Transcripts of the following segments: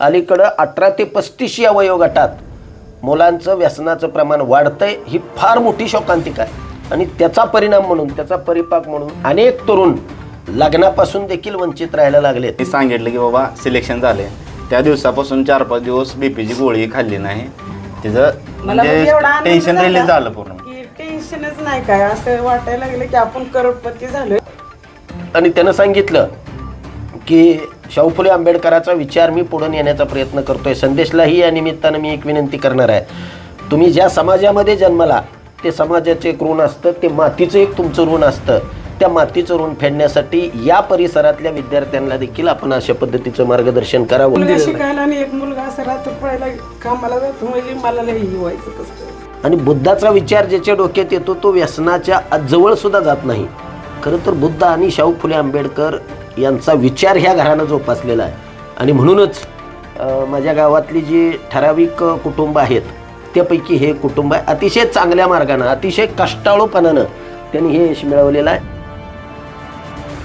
अलीकडं अठरा ते पस्तीस या वयोगटात मुलांचं व्यसनाचं प्रमाण वाढतंय ही फार मोठी शोकांतिका आहे. आणि त्याचा परिणाम म्हणून त्याचा परिपाक म्हणून अनेक तरुण लग्नापासून देखील वंचित राहायला लागलेत. मी सांगितलं की बाबा सिलेक्शन झाले त्या दिवसापासून चार पाच दिवस बीपीची गोळी खाल्ली नाही. तिचं मला म्हणजे म्हणजे एवढा आनंद टेन्शन झाला रिलीज झालं पूर्ण. की टेन्शनच नाही काय. असं वाटायला लागलं की आपण करोडपती झालोय. आणि त्यानं सांगितलं की शाहू फुले आंबेडकराचा विचार मी पुढे नेण्याचा प्रयत्न करतोय. संदेशलाही या निमित्तानं मी एक विनंती करणार आहे. तुम्ही ज्या समाजामध्ये जन्मला ते समाजाचं एक ऋण असतं ते मातीचं एक तुमचं ऋण असतं. त्या मातीचं ऋण फेडण्यासाठी या परिसरातल्या विद्यार्थ्यांना देखील आपण अशा पद्धतीचं मार्गदर्शन करावं. मुलगा शिकायला आणि एक मुलगा असं रात्र पळायला कामाला जातो म्हणजे मला लई व्हायचं कसं? आणि बुद्धाचा विचार ज्याच्या डोक्यात येतो तो व्यसनाच्या जवळ सुद्धा जात नाही. खरं तर बुद्ध आणि शाहू फुले आंबेडकर यांचा विचार ह्या घरानं जोपासलेला आहे. आणि म्हणूनच माझ्या गावातली जी ठराविक कुटुंब आहेत त्यापैकी हे कुटुंब आहे अतिशय चांगल्या मार्गानं अतिशय कष्टाळूपणानं त्यांनी हे यश मिळवलेलं आहे.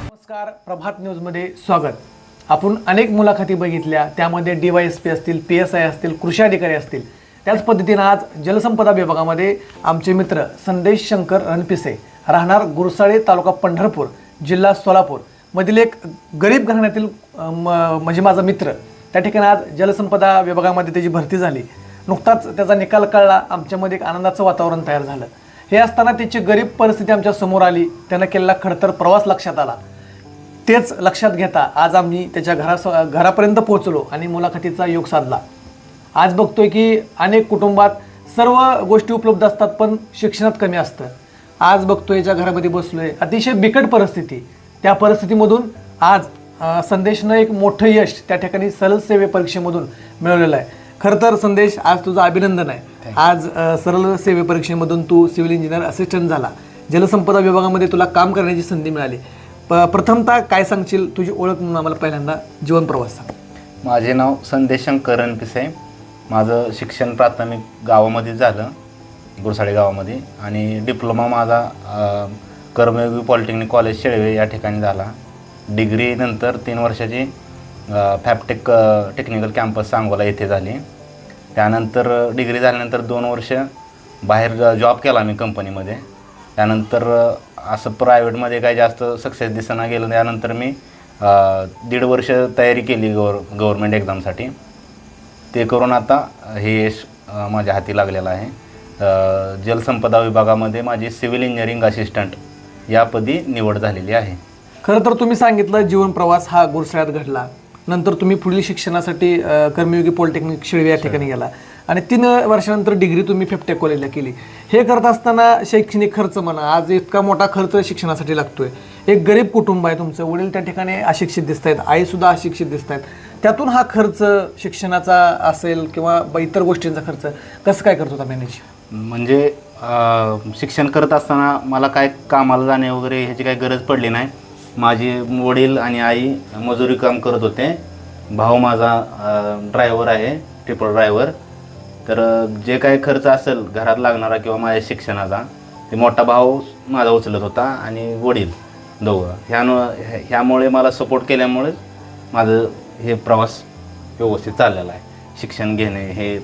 नमस्कार प्रभात न्यूजमध्ये स्वागत. आपण अनेक मुलाखती बघितल्या त्यामध्ये डी वाय एस पी असतील पी एस आय असतील कृषी अधिकारी असतील. त्याच पद्धतीनं आज जलसंपदा विभागामध्ये आमचे मित्र संदेश शंकर रणपिसे राहणार गुरसाळे तालुका पंढरपूर जिल्हा सोलापूर. मधील एक गरीब घराण्यातील म- म्हणजे माझा मित्र त्या ठिकाणी आज जलसंपदा विभागामध्ये त्याची भरती झाली. नुकताच त्याचा निकाल कळला आमच्यामध्ये एक आनंदाचं वातावरण तयार झालं. हे असताना त्याची गरीब परिस्थिती आमच्यासमोर आली त्यानं केलेला खडतर प्रवास लक्षात आला. तेच लक्षात घेता आज आम्ही त्याच्या घरा घरापर्यंत पोहोचलो आणि मुलाखतीचा योग साधला. आज बघतोय की अनेक कुटुंबात सर्व गोष्टी उपलब्ध असतात पण शिक्षणात कमी असतं. आज बघतोय ज्या घरामध्ये बसलोय अतिशय बिकट परिस्थिती. त्या परिस्थितीमधून आज संदेशनं एक मोठं यश त्या ठिकाणी सरळ सेवे परीक्षेमधून मिळवलेलं आहे. खरं तर संदेश आज तुझं अभिनंदन आहे. आज अं, सरळ सेवे परीक्षेमधून तू सिव्हिल इंजिनियर असिस्टंट झाला. जलसंपदा विभागामध्ये तुला काम करण्याची संधी मिळाली. प प्रथमतः काय सांगशील तुझी ओळख म्हणून आम्हाला पहिल्यांदा जीवन प्रवास सांग. माझे नाव संदेश शंकर रणपिसे माझं शिक्षण प्राथमिक गावामध्ये झालं गुरसाळे गावामध्ये. आणि डिप्लोमा माझा कर्मयोगी पॉलिटेक्निक कॉलेज शेळवे या ठिकाणी झाला. डिग्रीनंतर तीन वर्षाची फॅपटेक टेक्निकल कॅम्पस सांगोला येथे झाली. त्यानंतर डिग्री झाल्यानंतर दोन वर्ष बाहेर जॉब केला मी कंपनीमध्ये त्यानंतर असं प्रायव्हेटमध्ये काही जास्त सक्सेस दिसना गेलं त्यानंतर मी दीड वर्ष तयारी केली गवर गव्हर्मेंट एक्झामसाठी ते करून आता हे यश माझ्या हाती लागलेलं आहे. जलसंपदा विभागामध्ये माझी सिव्हिल इंजिनिअरिंग असिस्टंट यापदी निवड झालेली आहे. खरं तर तुम्ही सांगितलं जीवन प्रवास हा गुरसाळ्यात घडला. नंतर तुम्ही पुढील शिक्षणासाठी अ, कर्मयोगी पॉलिटेक्निक शिळवे या ठिकाणी गेला. आणि तीन वर्षानंतर डिग्री तुम्ही फिफ्टेक कॉलेजला केली. हे करत असताना शैक्षणिक खर्च म्हणा आज इतका मोठा खर्च शिक्षणासाठी लागतोय. एक गरीब कुटुंब आहे तुमचं वडील त्या ठिकाणी अशिक्षित दिसत आहेत आईसुद्धा अशिक्षित दिसत आहेत त्यातून हा खर्च शिक्षणाचा असेल किंवा ब- इतर गोष्टींचा खर्च कसं काय करत मॅनेज? म्हणजे शिक्षण करत असताना मला काय कामाला जाणे वगैरे ह्याची काही गरज पडली नाही. माझे वडील आणि आई मजुरी काम करत होते. भाऊ माझा ड्रायव्हर आहे ट्रिपल ड्रायव्हर तर जे काही खर्च असेल घरात लागणारा किंवा माझ्या शिक्षणाचा ते मोठा भाऊ माझा उचलत होता आणि वडील दोघं. ह्यानं ह्या- ह्यामुळे मला सपोर्ट केल्यामुळे माझं हे प्रवास व्यवस्थित चाललेला आहे. शिक्षण घेणे हे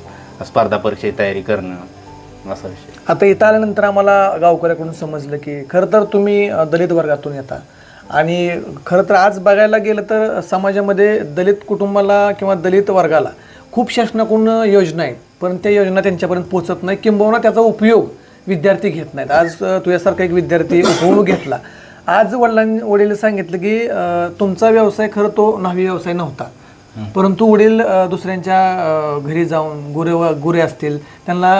स्पर्धा परीक्षेची तयारी करणं असा विषय. आता इथं आल्यानंतर आम्हाला गावकऱ्याकडून समजलं की खरं तर तुम्ही दलित वर्गातून येता. आणि खरं तर आज बघायला गेलं तर समाजामध्ये दलित कुटुंबाला किंवा दलित वर्गाला खूप शासनाकडून योजना आहेत. पण त्या योजना त्यांच्यापर्यंत पोहोचत नाही. किंबहुना त्याचा उपयोग विद्यार्थी घेत नाहीत. आज तुझ्यासारखा एक विद्यार्थी होऊ घेतला. आज वडिलां वडील सांगितलं की तुमचा व्यवसाय खरं तो न्हावी व्यवसाय नव्हता. परंतु वडील दुसऱ्यांच्या घरी जाऊन गुरे व- गुरे असतील त्यांना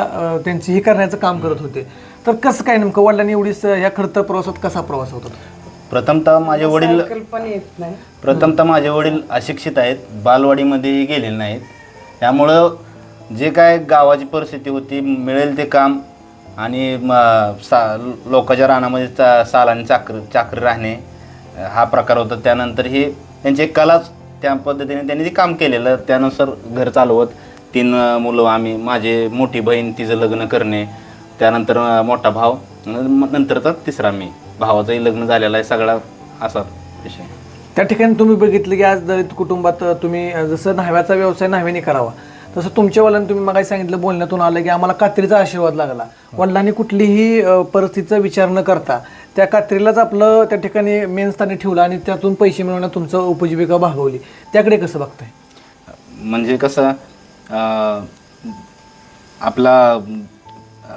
त्यांची हे करण्याचं काम करत होते. तर कसं काय नेमकं वडिलांनी एवढी या खडतर प्रवासात कसा प्रवास होता प्रथमतः माझे वडील प्रथमतः माझे वडील अशिक्षित आहेत बालवाडीमध्येही गेलेले नाहीत. त्यामुळं जे काय गावाची परिस्थिती होती मिळेल ते काम आणि म, सा लोकांच्या रानामध्ये चा सालाने चाकर चाकरी राहणे हा प्रकार होता. त्यानंतर हे त्यांची कलाच त्या पद्धतीने त्यांनी ते काम केलेलं त्यानुसार घर चालवत. तीन मुलं आम्ही माझे मोठी बहीण तिचं लग्न करणे. त्यानंतर मोठा भाव नंतरचा तिसरा मी. भावाचंही लग्न झालेलं आहे सगळा असा विषय. त्या ठिकाणी तुम्ही बघितलं की आज दलित कुटुंबात तुम्ही जसं न्हाव्याचा व्यवसाय न्हाव्याने करावा तसं तुमच्या वडिलांनी तुम्ही मगाशी सांगितलं बोलण्यातून आलं की आम्हाला कात्रीचा आशीर्वाद लागला. वडिलांनी कुठलीही परिस्थितीचा विचार न करता त्या कात्रीलाच आपलं त्या ठिकाणी मेन स्थानी ठेवलं आणि त्यातून पैसे मिळवण्यात तुमचं उपजीविका भागवली. त्याकडे कसं बघताय? म्हणजे कसं अं, आपला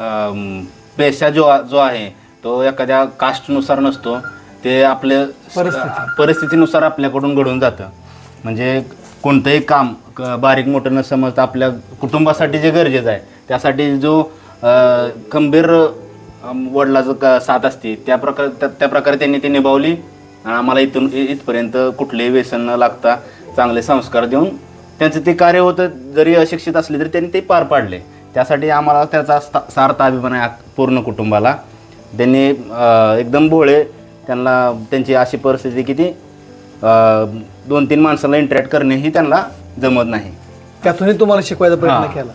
अं, पेशा जो जो आहे तो एखाद्या कास्टनुसार नसतो. ते आपल्या परिस्थिती. परिस्थितीनुसार आपल्याकडून घडून जातं. म्हणजे कोणतंही काम क- बारीक मोठं न समजता आपल्या कुटुंबासाठी जे गरजेचं आहे त्यासाठी जो अं, खंबीर वडिलाचं क साथ असते. त्या प्रकार त्या त्या प्रकारे त्यांनी ती निभावली. आणि आम्हाला इथून इ- इथपर्यंत कुठलेही व्यसन न लागता चांगले संस्कार देऊन त्यांचं ते कार्य होतं. जरी अशिक्षित असले तरी त्यांनी ते पार पाडले. त्यासाठी आम्हाला त्याचा सार्थ अभिमान आहे पूर्ण कुटुंबाला. त्यांनी अं, एकदम भोळे त्यांना त्यांची अशी परिस्थिती की ती दोन तीन माणसाला इंटरॅक्ट करणे ही त्यांना जमत नाही. त्यातूनही तुम्हाला शिकवायचा प्रयत्न हां, केला.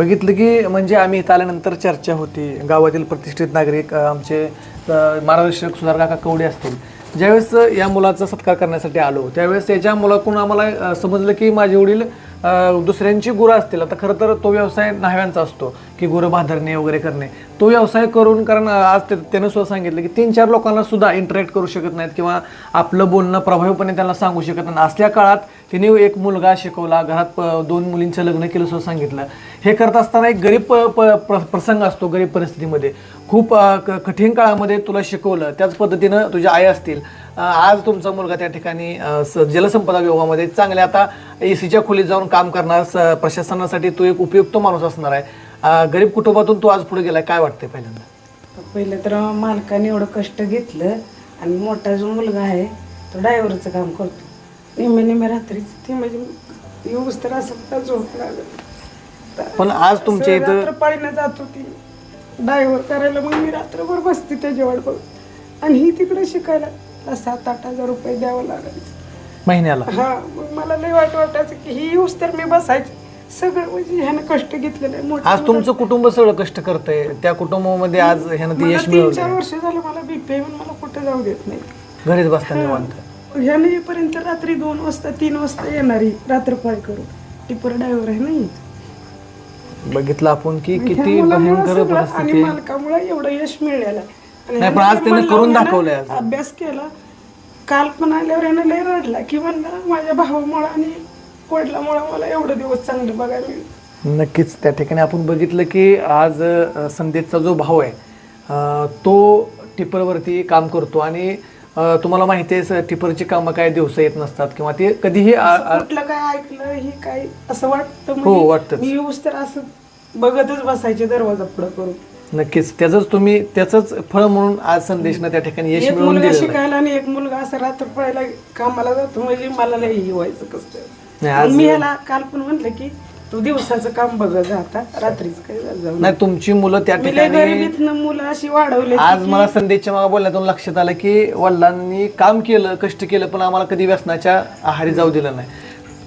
बघितलं की म्हणजे आम्ही इथं आल्यानंतर चर्चा होती. गावातील प्रतिष्ठित नागरिक अ, आमचे अ, मार्गदर्शक सुधार काका कवडे असतील. ज्यावेळेस या मुलाचा सत्कार करण्यासाठी आलो त्यावेळेस त्याच्या मुलाकडून आम्हाला अ, समजलं की माझे वडील अ, दुसऱ्यांची गुरं असतील. आता खरं तर तो व्यवसाय न्हाव्यांचा असतो की गुरं भादरणे वगैरे करणे. तो व्यवसाय करून कारण अ, आज ते- त्यानं सुद्धा सांगितलं की तीन चार लोकांना सुद्धा इंटरॅक्ट करू शकत नाहीत किंवा आपलं बोलणं प्रभावीपणे त्यांना सांगू शकत नाही असल्या काळात तिने एक मुलगा शिकवला. घरात प- दोन मुलींचं लग्न केलं सुद्धा सांगितलं. हे करत असताना एक गरीब प- प- प्र- प्रसंग असतो गरीब परिस्थितीमध्ये. खूप क- कठीण काळामध्ये तुला शिकवलं. त्याच पद्धतीनं तुझ्या आई असतील. आज तुमचा मुलगा त्या ठिकाणी स- जलसंपदा विभागामध्ये चांगल्या आता ए सीच्या खोलीत जाऊन काम करणार. स- प्रशासनासाठी तू एक उपयुक्त माणूस असणार आहे. गरीब कुटुंबातून तू आज पुढे गेलाय. काय वाटतंय पहिल्यांदा? पहिलं तर मालकाने एवढं कष्ट घेतलं आणि मोठा जो मुलगा आहे तो ड्रायव्हरचं काम करतो. निम्मे निम्मे रात्रीच ते म्हणजे येऊस तर असं झोप लागत? पण आज तुमच्या इथं रात्रपाळीनं जात होती. ड्रायव्हर करायला मग मी रात्रभर बसते त्याच्यावर बघ आणि ही तिकडे शिकायला तिला सात आठ हजार रुपये द्यावं लागायचं. महिन्याला? हा मग मला लय वाईट वाटायचं की ही येऊस तर मी बसायची. सगळं म्हणजे ह्यानं कष्ट घेतलेलं आहे. मोठं आज तुमचं कुटुंब सगळं कष्ट करतंय. त्या कुटुंबामध्ये आज ह्यानं ते मला यश तीन चार मिळवलं वर्ष झालं मला बीपी आहे म्हणून मला कुठं जाऊ देत नाही. घरीच बसताना निवांत. ह्याने येईपर्यंत रात्री दोन वाजता तीन वाजता येणारी रात्रपाळी करून. टिपर ड्रायव्हर आहे नाही बघितलं आपण की किती भयंकर परिस्थिती आहे. मालकामुळे एवढं यश मिळालं आहे. आणि नाही, पण ह्याने आज त्यानं मन करून लावून दाखवलंय ह्यानं आज. अभ्यास केला काल पण आल्यावर यानं लय रडला की म्हणलं माझ्या भावामुळं आणि वडिलामुळं मला एवढं दिवस चांगलं बघायला मिळालं नक्कीच त्या ठिकाणी आपण बघितलं की आज अ, संदेशचा जो भाऊ आहे अ, तो टिपरवरती काम करतो आणि तुम्हाला माहिती आहे टिपरची कामं काय दिवसा येत नसतात किंवा ते कधीही आ- आ- कुठलं काय ऐकलं ही काय असं वाटतं हो, म्हणजे वाटतंच. मी येऊस तर असं बघतच बसायचे दरवाजा पुढं करून नक्कीच त्याचंच तुम्ही त्याचंच फळ म्हणून आज संदेशनं त्या ठिकाणी यश एक मिळवून मुलगा दिलेलं आहे. शिकायला आणि एक मुलगा असं रात्र पळायला कामाला जातो म्हणजे मला लय हे व्हायचं नाही, कसं आज- मी याला काल पण म्हटलं की तू दिवसाचं काम बघ जा आता रात्रीच काय जाऊ नाही तुमची मुलं त्या मी लय ठिकाणी गरिबीतनं मुलं अशी वाढवली आज मला संदेशच्या मागे बोलण्यातून लक्षात आलं की वडिलांनी काम केलं कष्ट केलं पण आम्हाला कधी व्यसनाच्या आहारी जाऊ दिलं नाही.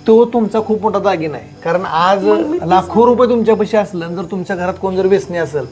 तो तुमचा खूप मोठा दागिना आहे. कारण आज लाखो रुपये तुमच्यापाशी असलं आणि जर तुमच्या घरात कोण जर व्यसनी असेल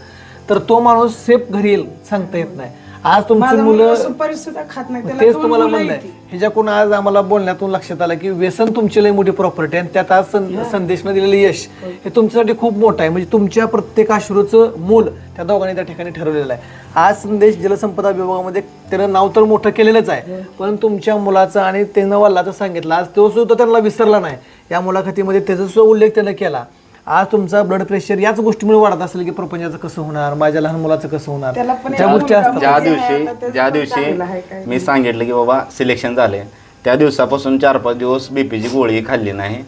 तर तो माणूस सेफ घरी येईल सांगता येत नाही. आज तुमची माझा मुलं मुलगा सुपारी सुद्धा खात नाही. त्याला तेच दोन तुम्हाला मुलं म्हणणं आहेत. आहे ह्याच्याकडून आज आम्हाला बोलण्यातून लक्षात आलं की व्यसन तुमची लई मोठी प्रॉपर्टी आणि त्यात आज सं- संदेशनं दिलेलं यश हे. तुमच्यासाठी खूप मोठं आहे. म्हणजे तुमच्या प्रत्येक अश्रूचं मूल त्या दोघांनी त्या ठिकाणी ठरवलेलं आहे. आज संदेश जलसंपदा विभागामध्ये त्यानं नाव तर मोठं केलेलंच आहे. पण तुमच्या मुलाचं आणि त्यानं वल्लाचं सांगितलं. आज तो सुद्धा त्यांना विसरला नाही. या मुलाखतीमध्ये त्याचा सुद्धा उल्लेख त्यानं केला. आज तुमचा ब्लड प्रेशर याच गोष्टीमुळे वाढत असेल की प्रपंचाचं कसं होणार माझ्या लहान मुलाचं कसं होणार? त्याला पण ज्या गोष्टी असतात. ज्या म्हणजे दिवशी ज्या दिवशी. मी सांगितलं की बाबा सिलेक्शन झाले. त्या दिवसापासून चार पाच दिवस बीपीची गोळी खाल्ली नाही.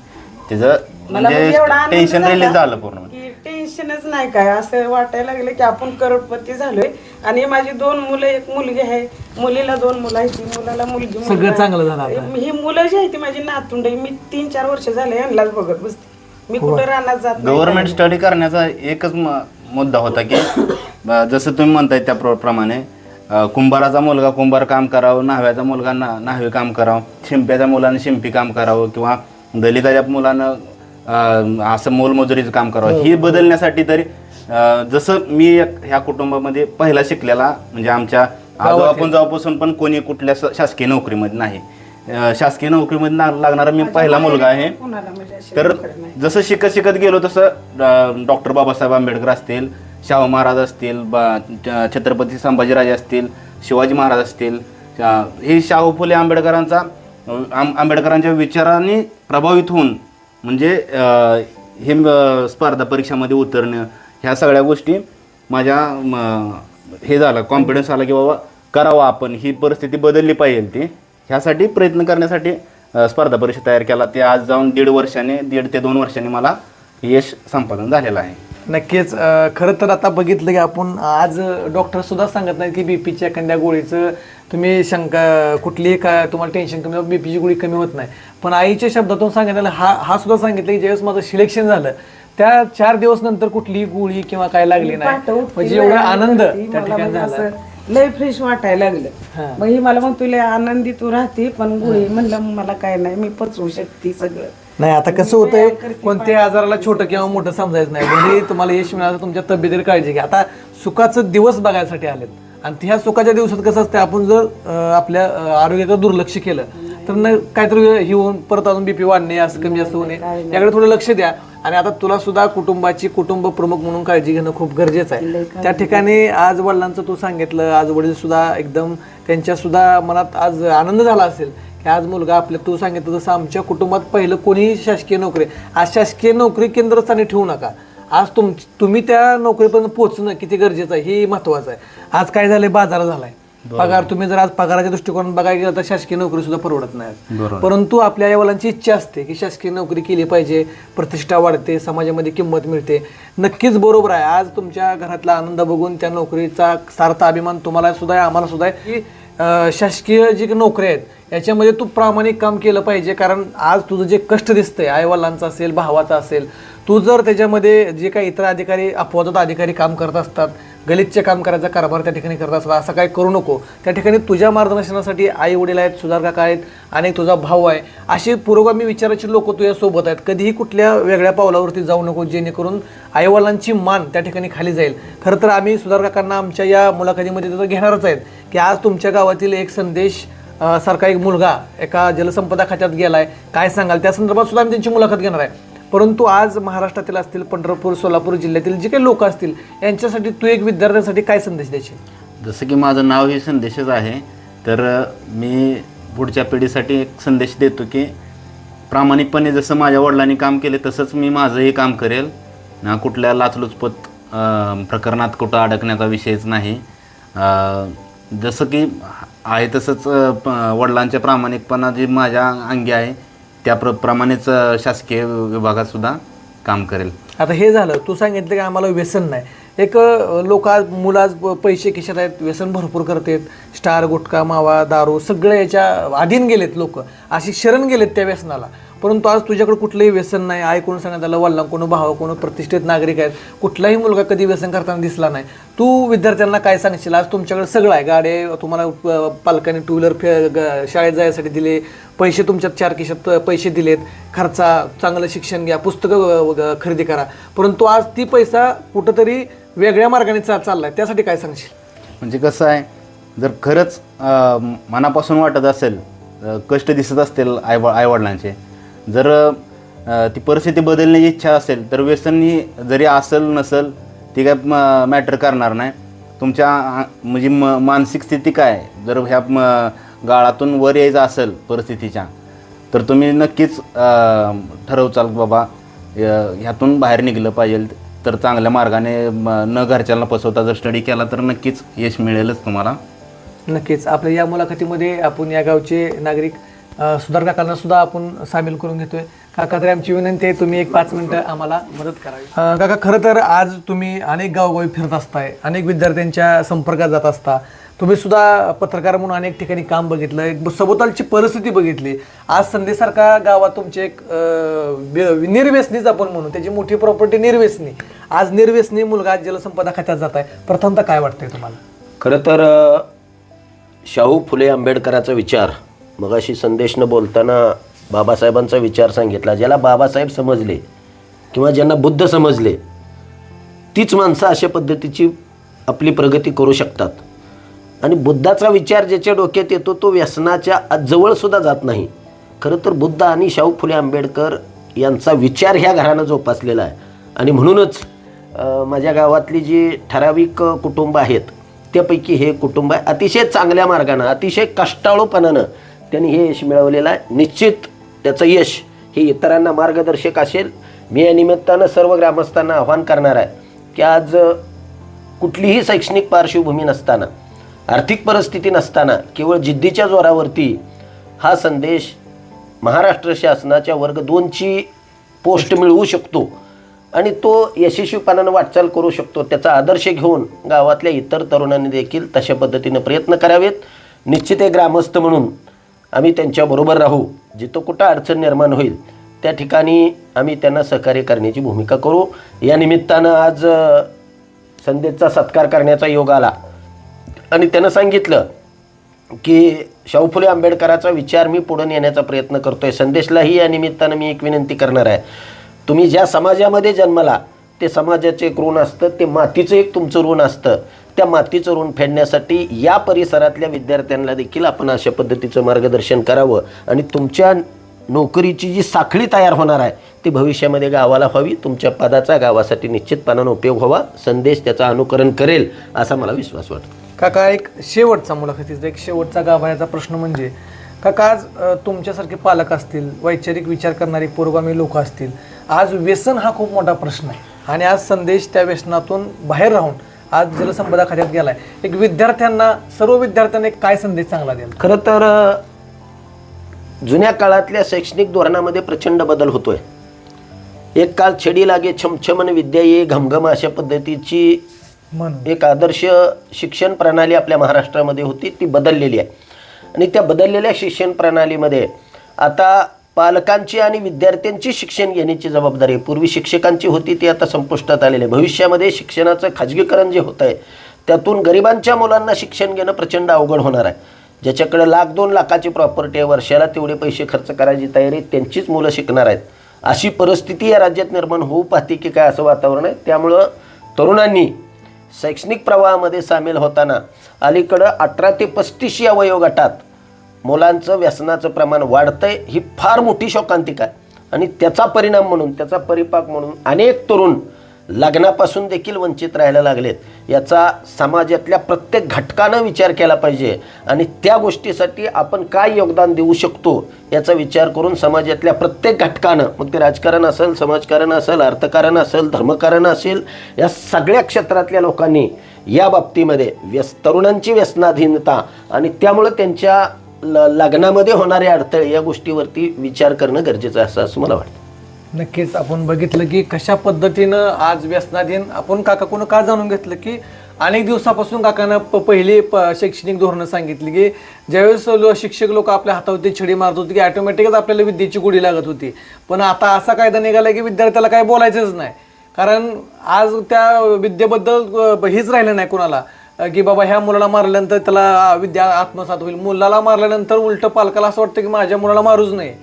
त्याचं मला म्हणजे म्हणजे टेन्शन झाला रिलीज झालं पूर्ण. की टेन्शनच नाही काय. असं वाटायला लागलं की आपण करोडपती झालोय. आणि माझी दोन मुलं एक मुलगी आहे. मुलीला दोन मुलं आहेत. मुलाला मुलगी मुलगा सगळं आहे. चांगलं झालं आता. ही मुलं जी आहे ती माझी नातुंड आहे मी तीन चार वर्ष झाले यांनाच बघत बसते. मी कुठं राहणार जात नाही गव्हर्नमेंट स्टडी करण्याचा एकच म- मुद्दा होता की ब- जसं तुम्ही म्हणताय त्या प्र- प्रमाणे अ, कुंभाराचा मुलगा कुंभार काम करावं न्हाव्याचा मुलगा ना न्हावे काम करावं शिंप्याच्या मुलानं शिंपी काम करावं किंवा दलिताच्या मुलानं अ, असं मोलमजुरीचं काम करावं ही बदलण्यासाठी तरी अ, जसं मी एक- ह्या कुटुंबामध्ये पहिला शिकलेला म्हणजे आमच्या आजोबा पण जेव्हापासून पण कोणी कुठल्या स- शासकीय नोकरीमध्ये नाही. अ, शासकीय नोकरीमध्ये ना- लागणारा मी पहिला मुलगा आहे कोणाला म्हणजे अशी तर नोकरी नाही. जसं शिकत शिकत गेलो तसं डॉक्टर बाबासाहेब आंबेडकर असतील शाहू महाराज असतील बा छ- छत्रपती संभाजीराजे असतील शिवाजी महाराज असतील अ, हे शाहू फुले आंबेडकरांचा अ, आं- आंबेडकरांच्या विचारांनी प्रभावित होऊन म्हणजे अ, हे म- स्पर्धा परीक्षामध्ये उतरणं ह्या सगळ्या गोष्टी माझ्या म, हे झालं कॉन्फिडन्स आला की बाबा करावं आपण ही परिस्थिती बदलली पाहिजे ती ह्यासाठी प्रयत्न करण्यासाठी स्पर्धा परीक्षा तयार केला. ते आज जाऊन दीड वर्षाने दीड ते दोन वर्षांनी मला यश संपादन झालेलं आहे. नक्कीच. अं, खरं तर आता बघितलं की आपण आज डॉक्टर सुद्धा सांगत नाही की बीपीच्या एखाद्या गोळीचं तुम्ही शंका कुठलीही का तुम्हाला टेन्शन कमी बीपीची गोळी कमी होत नाही. पण आईच्या शब्दातून सांगितलं हा हा सुद्धा सांगितलं की ज्यावेळेस माझं सिलेक्शन झालं त्या चार दिवस नंतर कुठलीही गोळी किंवा काय लागली नाही. म्हणजे एवढा आनंद त्या ठिकाणी म्हणजे झाला. असं लय फ्रेश वाटायला लागलं. मग ही मला मग तुला आनंदी तू राहते पण गोळी म्हणलं मला काय नाही मी पचवू शकते सगळं. नाही आता कसं होतंय कोणत्याही आजाराला छोटं किंवा मोठं समजायचं नाही. भले तुम्हाला यश मिळालं तुमच्या तब्येतीवर काळजी घ्या. आता सुखाचं दिवस बघायसाठी आलेत. आणि ह्या सुखाच्या दिवसात कसं असतं आपण जर आपल्या अं, आरोग्याकडे दुर्लक्ष केलं तर न काहीतरी हे होऊन परत अजून बीपी वाढणे असं कमी जास्त होणे याकडे थोडं लक्ष द्या. आणि आता तुला सुद्धा कुटुंबाची कुटुंब प्रमुख म्हणून काळजी घेणं खूप गरजेचं आहे. त्या ठिकाणी आज वडिलांचं तू सांगितलं आज वडील सुद्धा एकदम त्यांच्या सुद्धा मनात आज आनंद झाला असेल की आज मुलगा आपल्या तू सांगितलं तसं आमच्या कुटुंबात पहिलं कोणीही शासकीय नोकरी आज शासकीय नोकरी केंद्रस्थानी ठेवू नका. आज तुम तुम्ही त्या नोकरीपर्यंत पोहोचणं किती गरजेचं आहे हे महत्वाचं आहे. आज काय झालंय? बाजार झालाय. पगार तुम्ही जर आज पगाराच्या दृष्टिकोनात बघायला गेलं तर शासकीय नोकरी सुद्धा परवडत नाही. परंतु आपल्या आईवडिलांची इच्छा असते की शासकीय नोकरी केली पाहिजे प्रतिष्ठा वाढते समाजामध्ये किंमत मिळते. नक्कीच बरोबर आहे. आज तुमच्या घरातला आनंद बघून त्या नोकरीचा सार्थ अभिमान तुम्हाला सुद्धा आहे आम्हाला सुद्धा आहे की शासकीय जी नोकरी आहेत याच्यामध्ये तू प्रामाणिक काम केलं पाहिजे. कारण आज तुझं जे कष्ट दिसतंय आईवडिलांचं असेल भावाचं असेल तू जर त्याच्यामध्ये जे काही इतर अधिकारी अपवादात अधिकारी काम करत असतात गलितचे काम करायचा कारभार त्या ठिकाणी करत असला असं काही करू नको. त्या ठिकाणी तुझ्या मार्गदर्शनासाठी आई वडील आहेत सुधारकाका आहेत आणि तुझा भाऊ आहे. अशी पुरोगामी विचाराची लोक तुझ्या सोबत आहेत. कधीही कुठल्या वेगळ्या पावलावरती जाऊ नको जेणेकरून आईवडिलांची मान त्या ठिकाणी खाली जाईल. खरं तर आम्ही सुधारकाकांना आमच्या या मुलाखतीमध्ये तर घेणारच आहेत की आज तुमच्या गावातील एक संदेश सारखा एक मुलगा एका जलसंपदा खात्यात गेला आहे काय सांगाल? त्या संदर्भात सुद्धा आम्ही त्यांची मुलाखत घेणार आहे. परंतु आज महाराष्ट्रातील असतील पंढरपूर सोलापूर जिल्ह्यातील जे काही लोक असतील यांच्यासाठी तू एक विद्यार्थ्यांसाठी काय संदेश द्यायचे जसं की माझं नाव हे संदेशच आहे तर मी पुढच्या पिढीसाठी एक संदेश देतो की प्रामाणिकपणे जसं माझ्या वडिलांनी काम केले तसंच मी माझंही काम करेल. ना कुठल्या लाचलुचपत प्रकरणात कुठं अडकण्याचा विषयच नाही. जसं की आहे तसंच प- वडिलांच्या प्रामाणिकपणा जी माझ्या अंगी आहे त्या प्र प्रमाणेच शासकीय विभागात सुद्धा काम करेल. आता हे झालं तू सांगितलं की आम्हाला व्यसन नाही. एक लोक आज मुलं आज पैसे खिशात आहेत व्यसन भरपूर करतात. स्टार गुटखा मावा दारू सगळे याच्या अधीन गेलेत लोक. अशी शरण गेलेत त्या व्यसनाला. परंतु आज तुझ्याकडे कुठलंही व्यसन नाही. आई कोण सांगण्यात आलं वडिलां कोण भाव कोण प्रतिष्ठित नागरिक आहेत. कुठलाही मुलगा कधी व्यसन करताना दिसला नाही. तू विद्यार्थ्यांना काय सांगशील? आज तुमच्याकडे सगळं आहे. गाडी तुम्हाला पालकांनी टू व्हीलर फे ग- शाळेत जायसाठी दिले. पैसे तुमच्यात चार खिशात पैसे दिलेत. खर्चा चांगलं शिक्षण घ्या पुस्तकं खरेदी करा. परंतु आज ती पैसा कुठंतरी वेगळ्या मार्गाने चा चाललाय. त्यासाठी काय सांगशील? म्हणजे कसं आहे जर खरंच मनापासून वाटत असेल कष्ट दिसत असतील आई आईवडिलांचे जर ती परिस्थिती बदलण्याची इच्छा असेल तर व्यसन ही जरी असेल नसेल ती काय मॅटर करणार नाही. तुमच्या म्हणजे म मानसिक स्थिती काय? जर ह्या म गाळातून वर यायचं असेल परिस्थितीच्या तर तुम्ही नक्कीच ठरवचाल बाबा ह्यातून बाहेर निघलं पाहिजे तर चांगल्या मार्गाने न घरच्यांना फसवता जर स्टडी केला तर नक्कीच यश मिळेलच तुम्हाला. नक्कीच. आपल्या या मुलाखतीमध्ये आपण या गावचे नागरिक अ, सुधार काकांना सुद्धा आपण सामील करून घेतोय. काका तर आमची विनंती आहे तुम्ही एक पाच मिनिटं आम्हाला मदत करावी. काका खरं तर आज तुम्ही अनेक गावोगावी फिरत असताय अनेक विद्यार्थ्यांच्या संपर्कात जात असता. तुम्ही सुद्धा पत्रकार म्हणून अनेक ठिकाणी काम बघितलं एक सभोवतालची परिस्थिती बघितली. आज संदेसारखा गावात तुमचे एक निर्व्यसनीच आपण म्हणू त्याची मोठी प्रॉपर्टी निर्व्यसनी. आज निर्व्यसनी मुलगा आज जलसंपदा खात्यात जात आहे प्रथमतः काय वाटतंय तुम्हाला? खरं तर शाहू फुले आंबेडकराचा विचार मगाशी संदेशनं बोलताना बाबासाहेबांचा विचार सांगितला ज्याला बाबासाहेब समजले किंवा ज्यांना बुद्ध समजले तीच माणसं अशा पद्धतीची आपली प्रगती करू शकतात. आणि बुद्धाचा विचार ज्याच्या डोक्यात येतो तो व्यसनाच्या जवळसुद्धा जात नाही. खरं तर बुद्ध आणि शाहू फुले आंबेडकर यांचा विचार ह्या घरानं जोपासलेला आहे. आणि म्हणूनच माझ्या गावातली जी ठराविक कुटुंब आहेत त्यापैकी हे कुटुंब आहे अतिशय चांगल्या मार्गानं अतिशय कष्टाळूपणानं त्यांनी हे यश मिळवलेलं आहे. निश्चित त्याचं यश हे इतरांना मार्गदर्शक असेल. मी या निमित्तानं सर्व ग्रामस्थांना आव्हान करणार आहे की आज कुठलीही शैक्षणिक पार्श्वभूमी नसताना आर्थिक परिस्थिती नसताना केवळ जिद्दीच्या जोरावरती हा संदेश महाराष्ट्र शासनाच्या वर्ग दोनची पोस्ट मिळवू शकतो आणि तो यशस्वीपणानं वाटचाल करू शकतो त्याचा आदर्श घेऊन गावातल्या इतर तरुणांनी देखील तशा पद्धतीनं प्रयत्न करावेत. निश्चित ग्रामस्थ म्हणून आम्ही त्यांच्याबरोबर राहू जिथं कुठं अडचण निर्माण होईल त्या ठिकाणी आम्ही त्यांना सहकार्य करण्याची भूमिका करू. या निमित्तानं आज संदेशचा सत्कार करण्याचा योग आला. आणि त्यानं सांगितलं की शाहू फुले आंबेडकराचा विचार मी पुढे नेण्याचा प्रयत्न करतोय. संदेशलाही या निमित्तानं मी एक विनंती करणार आहे. तुम्ही ज्या समाजामध्ये जन्मला ते समाजाचे एक ऋण असतं ते मातीचं एक तुमचं ऋण असतं. त्या मातीचं ऋण फेडण्यासाठी या परिसरातल्या विद्यार्थ्यांना देखील आपण अशा पद्धतीचं मार्गदर्शन करावं. आणि तुमच्या नोकरीची जी साखळी तयार होणार आहे ती भविष्यामध्ये गावाला व्हावी. तुमच्या पदाचा गावासाठी निश्चितपणानं उपयोग व्हावा. संदेश त्याचा अनुकरण करेल असा मला विश्वास वाटतो. काका एक शेवटचा मुलाखतीचा एक शेवटचा गाभाऱ्याचा प्रश्न म्हणजे काका आज तुमच्यासारखे पालक असतील वैचारिक विचार करणारी पुरोगामी लोक असतील आज व्यसन हा खूप मोठा प्रश्न आहे. आणि आज संदेश त्या व्यसनातून बाहेर राहून आज जलसंपदा खात्यात गेलाय. एक विद्यार्थ्यांना सर्व विद्यार्थ्यांना एक काय संदेश चांगला द्याल खरं तर जुन्या काळातल्या शैक्षणिक धोरणामध्ये प्रचंड बदल होतोय. एक काळ छडी लागे छमछमन विद्या ये घमघम अशा पद्धतीची एक आदर्श शिक्षण प्रणाली आपल्या महाराष्ट्रामध्ये होती ती बदललेली आहे. आणि त्या बदललेल्या शिक्षण प्रणालीमध्ये आता पालकांची आणि विद्यार्थ्यांची शिक्षण घेण्याची जबाबदारी. पूर्वी शिक्षकांची होती ती आता संपुष्टात आलेली आहे. भविष्यामध्ये शिक्षणाचं खाजगीकरण जे होतं आहे त्यातून गरिबांच्या मुलांना शिक्षण घेणं प्रचंड अवघड होणार आहे. ज्याच्याकडे लाख दोन लाखाची प्रॉपर्टी आहे वर्षाला तेवढे पैसे खर्च करायची तयारी त्यांचीच मुलं शिकणार आहेत. अशी परिस्थिती या राज्यात निर्माण होऊ पाहते की काय असं वातावरण आहे. त्यामुळं तरुणांनी शैक्षणिक प्रवाहामध्ये सामील होताना अलीकडं अठरा ते पस्तीस या वयोगटात मुलांचं व्यसनाचं प्रमाण वाढतंय ही फार मोठी शोकांतिका आहे. आणि त्याचा परिणाम म्हणून त्याचा परिपाक म्हणून अनेक तरुण लग्नापासून देखील वंचित राहायला लागलेत. याचा समाजातल्या प्रत्येक घटकानं विचार केला पाहिजे. आणि त्या गोष्टीसाठी आपण काय योगदान देऊ शकतो याचा विचार करून समाजातल्या प्रत्येक घटकानं मग ते राजकारण असेल समाजकारण असेल अर्थकारण असेल धर्मकारण असेल या सगळ्या क्षेत्रातल्या लोकांनी या बाबतीमध्ये व्यस तरुणांची व्यसनाधीनता आणि त्यामुळं त्यांच्या लग्नामध्ये होणारे अडथळे या गोष्टीवरती विचार करणं गरजेचं असं असं मला वाटतं. नक्कीच. आपण बघितलं की कशा पद्धतीनं आज व्यसनाधीन आपण काकाकडून का जाणून घेतलं की अनेक दिवसापासून काकानं प पहिली प शैक्षणिक धोरणं सांगितली की ज्यावेळेस लो- शिक्षक लोक आपल्या हातावरती छडी मारत होते की ऑटोमॅटिकच आपल्याला विद्येची गोडी लागत होती. पण आता असा कायदा निघाला की विद्यार्थ्याला काय बोलायचंच नाही. कारण आज त्या विद्येबद्दल हेच राहिलं नाही कोणाला. की बाबा ह्या मुलाला मारल्यानंतर त्याला विद्या आत्मसात होईल. मुलाला मारल्यानंतर उलट पालकाला असं वाटतं की माझ्या मुलाला मारूच नाही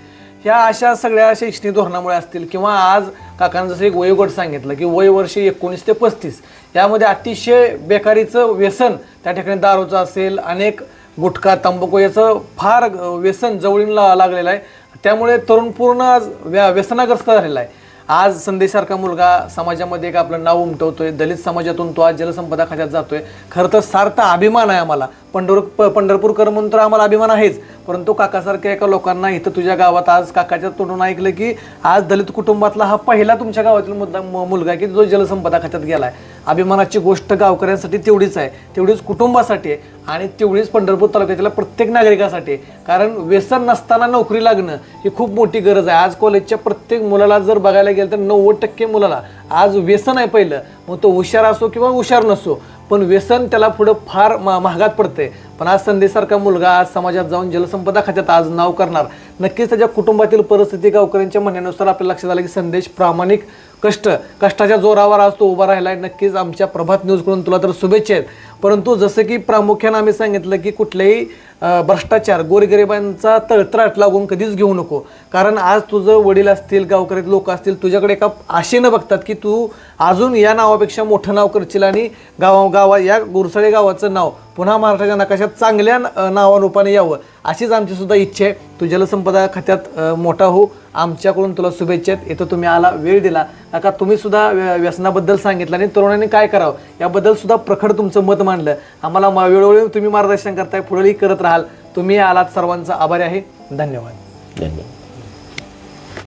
ह्या अशा सगळ्या शैक्षणिक धोरणामुळे असतील. किंवा आज काकांनी जसं एक वयोगट सांगितलं की वय वर्ष एकोणीस ते पस्तीस. यामध्ये अतिशय बेकारीचं व्यसन त्या ठिकाणी दारूचं असेल अनेक गुटखा तंबाखू याचं फार व्यसन जवळीला लागलेलं आहे. त्यामुळे तरुण पूर्ण आज व्या व्यसनाग्रस्त झालेला आहे. आज संदेशसारखा मुलगा समाजामध्ये एक आपलं नाव उमटवतोय दलित समाजातून तो आज जलसंपदा खात्यात जातोय. खरं तर सार्थ अभिमान आहे आम्हाला. पंढर प- पंढरपूरकर म्हणून तर आम्हाला अभिमान आहेच. परंतु काकासारख्या एका लोकांना इथं तुझ्या गावात आज काकाच्या तोंडून ऐकलं की आज दलित कुटुंबातला हा पहिला तुमच्या गावातील मुद्दा मुलगा की जो जलसंपदा खात्यात गेलाय. अभिमानाची गोष्ट गावकऱ्यांसाठी तेवढीच आहे तेवढीच कुटुंबासाठी आहे आणि तेवढीच पंढरपूर तालुक्यातल्या प्रत्येक नागरिकासाठी कारण व्यसन नसताना नोकरी लागणं ही खूप मोठी गरज आहे. आज कॉलेजच्या प्रत्येक मुलाला जर बघायला गेलं तर नव्वद टक्के मुलाला आज व्यसन आहे पहिलं. मग तो हुशार असो किंवा हुशार नसो पण व्यसन त्याला पुढं फार मा- महागात पडते पण आज संधीसारखा मुलगा आज समाजात जाऊन जलसंपदा खात्यात आज नाव करणार. नक्कीच त्याच्या कुटुंबातील परिस्थिती गावकऱ्यांच्या म्हणण्यानुसार आपल्या लक्षात आलं की संदेश प्रामाणिक कष्ट कष्टाच्या जोरावर आज तो उभा राहिला आहे नक्कीच आमच्या प्रभात न्यूजकडून तुला तर शुभेच्छा आहेत. परंतु जसं की प्रामुख्यानं आम्ही सांगितलं की कुठल्याही भ्रष्टाचार गोरगरिबांचा तळतराट लागून कधीच घेऊ नको. कारण आज तुझं वडील असतील गावकरी लोक असतील तुझ्याकडे एका आशेनं बघतात की तू अजून या नावापेक्षा मोठं नाव करशील आणि गावा गावा या गुरसाळे गावाचं नाव पुन्हा महाराष्ट्राच्या नकाशात चांगल्या नावारूपाने यावं. अशीच आमची सुद्धा इच्छा आहे. तू जलसंपदा खात्यात मोठा हो आमच्याकडून तुला शुभेच्छा आहेत. इथं तुम्ही आला वेळ दिला. का तुम्ही सुद्धा व्य- व्यसनाबद्दल सांगितलं आणि तरुणांनी काय करावं? याबद्दल सुद्धा प्रखर तुमचं मत मांडलं. आम्हाला मा- वेळोवेळी तुम्ही मार्गदर्शन करताय पुढेही करत राहा. राहाल. तुम्ही आलात सर्वांचा आभारी आहे. धन्यवाद. धन्यवाद.